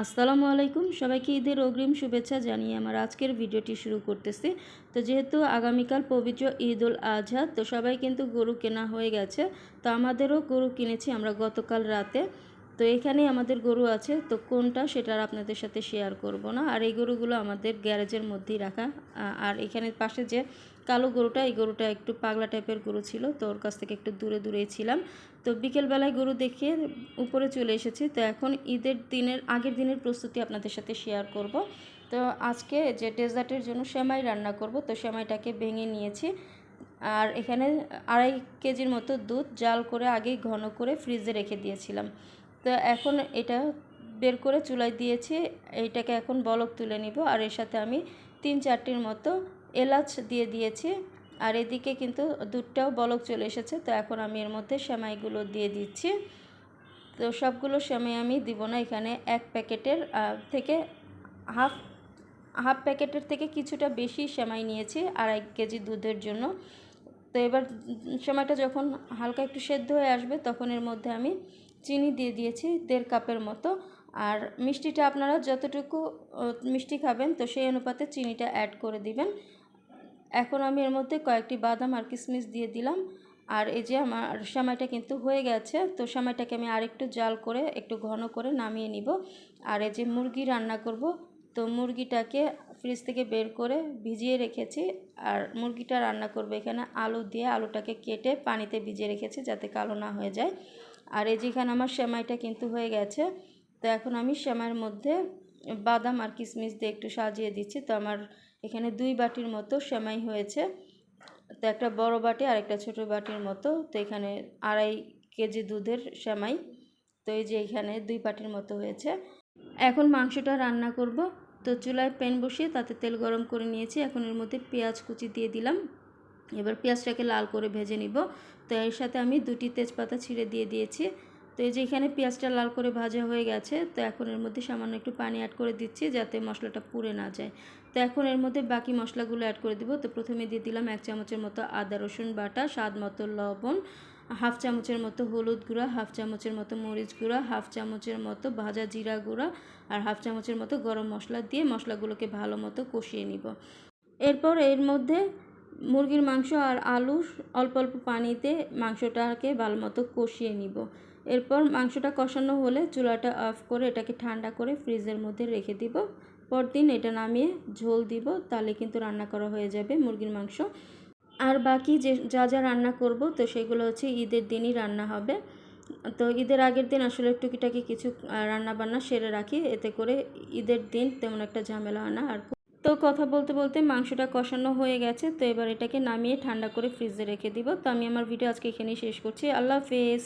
আসসালামু আলাইকুম। সবাইকে ঈদের অগ্রিম শুভেচ্ছা জানিয়ে আমার আজকের ভিডিওটি শুরু করতেছি। তো যেহেতু আগামীকাল পবিত্র ঈদ উল আজহা, তো সবাই কিন্তু গরু কেনা হয়ে গেছে। তো আমাদেরও গরু কিনেছি আমরা গতকাল রাতে। তো এখানে আমাদের গরু আছে, তো কোনটা সেটা আপনাদের সাথে শেয়ার করব না। আর এই গরুগুলো আমাদের গ্যারেজের মধ্যেই রাখা। আর এখানে পাশে যে কালো গরুটা, এই গরুটা একটু পাগলা টাইপের গরু ছিল, তো ওর কাছ থেকে একটু দূরে দূরেই ছিলাম। তো বিকেলবেলায় গরু দেখে উপরে চলে এসেছি। তো এখন ঈদের দিনের, আগের দিনের প্রস্তুতি আপনাদের সাথে শেয়ার করব। তো আজকে যে ডেজার্টের জন্য সেমাই রান্না করব, তো সেমাইটাকে ভেঙে নিয়েছি। আর এখানে আড়াই কেজির মতো দুধ জাল করে আগেই ঘন করে ফ্রিজে রেখে দিয়েছিলাম। তো এখন এটা বের করে চুলায় দিয়েছি, এইটাকে এখন বলক তুলে নিব, আর এর সাথে আমি তিন চারটির মতো এলাচ দিয়ে দিয়েছি, আর এদিকে কিন্তু দুধটাও বলক চলে এসেছে, তো এখন আমি এর মধ্যে সেমাইগুলো দিয়ে দিচ্ছি। তো সবগুলো সেমাই আমি দিব না, এখানে এক প্যাকেটের থেকে হাফ হাফ প্যাকেটের থেকে কিছুটা বেশি সেমাই নিয়েছি, আড়াই কেজি দুধের জন্য। তো এবার সময়টা যখন হালকা একটু সেদ্ধ হয়ে আসবে, তখন এর মধ্যে আমি চিনি দিয়ে দিয়েছি দেড় কাপের মতো। আর মিষ্টিটা আপনারা যতটুকু মিষ্টি খাবেন, তো সেই অনুপাতে চিনিটা অ্যাড করে দিবেন। এখন আমি এর মধ্যে কয়েকটি বাদাম আর কিশমিশ দিয়ে দিলাম। আর এই যে আমার সেমাইটা কিন্তু হয়ে গেছে, তো সেমাইটাকে আমি আরেকটু জাল করে একটু ঘন করে নামিয়ে নিব। আর এই যে মুরগি রান্না করব, তো মুরগিটাকে ফ্রিজ থেকে বের করে ভিজিয়ে রেখেছি আর মুরগিটা রান্না করব এখানে আলু দিয়ে আলুটাকে কেটে পানিতে ভিজিয়ে রেখেছি যাতে কালো না হয়ে যায়। আর এই যেখানে আমার সেমাইটা কিন্তু হয়ে গেছে, তো এখন আমি সেমাইয়ের মধ্যে বাদাম আর কিশমিশ দিয়ে একটু সাজিয়ে দিচ্ছি। তো আমার এখানে দুই বাটির মতো সেমাই হয়েছে, তো একটা বড় বাটি আর একটা ছোটো বাটির মতো। তো এখানে আড়াই কেজি দুধের সেমাই, তো এই যে এখানে দুই বাটির মতো হয়েছে। এখন মাংসটা রান্না করব। তো চুলায় প্যান বসিয়ে তাতে তেল গরম করে নিয়েছি। এখন এর মধ্যে পেঁয়াজ কুচি দিয়ে দিলাম। এবার পেঁয়াজটাকে লাল করে ভেজে নিব। তো এর সাথে আমি দুটি তেজপাতা ছিঁড়ে দিয়ে দিয়েছি। তো এই যে এখানে পেঁয়াজটা লাল করে ভাজা হয়ে গেছে, তো এখন এর মধ্যে সামান্য একটু পানি অ্যাড করে দিচ্ছি যাতে মশলাটা পুড়ে না যায়। তো এখন এর মধ্যে বাকি মশলাগুলো অ্যাড করে দিব। তো প্রথমে দিয়ে দিলাম এক চামচের মতো আদা রসুন বাটা, স্বাদ মতো লবণ হাফ চামচের মতো হলুদ গুঁড়া, হাফ চামচের মতো মরিচ গুঁড়া, হাফ চামচের মতো ভাজা জিরা গুঁড়া আর হাফ চামচের মতো গরম মশলা দিয়ে মশলাগুলোকে ভালো মতো কষিয়ে নিব। এরপর এর মধ্যে মুরগির মাংস আর আলু অল্প অল্প পানিতে মাংসটাকে ভালো মতো কষিয়ে নিব। এরপর মাংসটা কষানো হলে চুলাটা অফ করে এটাকে ঠান্ডা করে ফ্রিজের মধ্যে রেখে দিব। পরদিন এটা নামিয়ে ঝোল দিব, তাহলে কিন্তু রান্না করা হয়ে যাবে মুরগির মাংস। আর বাকি যে, যা যা রান্না করব, তো সেগুলো হচ্ছে ঈদের দিনই রান্না হবে। তো ঈদের আগের দিন আসলে টুকিটাকি কিছু রান্না বান্না সেরে রাখি। এতে করে ঈদের দিন তেমন একটা ঝামেলা হয় না। আর তো কথা বলতে বলতে মাংসটা কষানো হয়ে গেছে। তো এবার এটাকে নামিয়ে ঠান্ডা করে ফ্রিজে রেখে দিব। তো আমি আমার ভিডিও আজকে এখানেই শেষ করছি। আল্লাহ হাফেজ।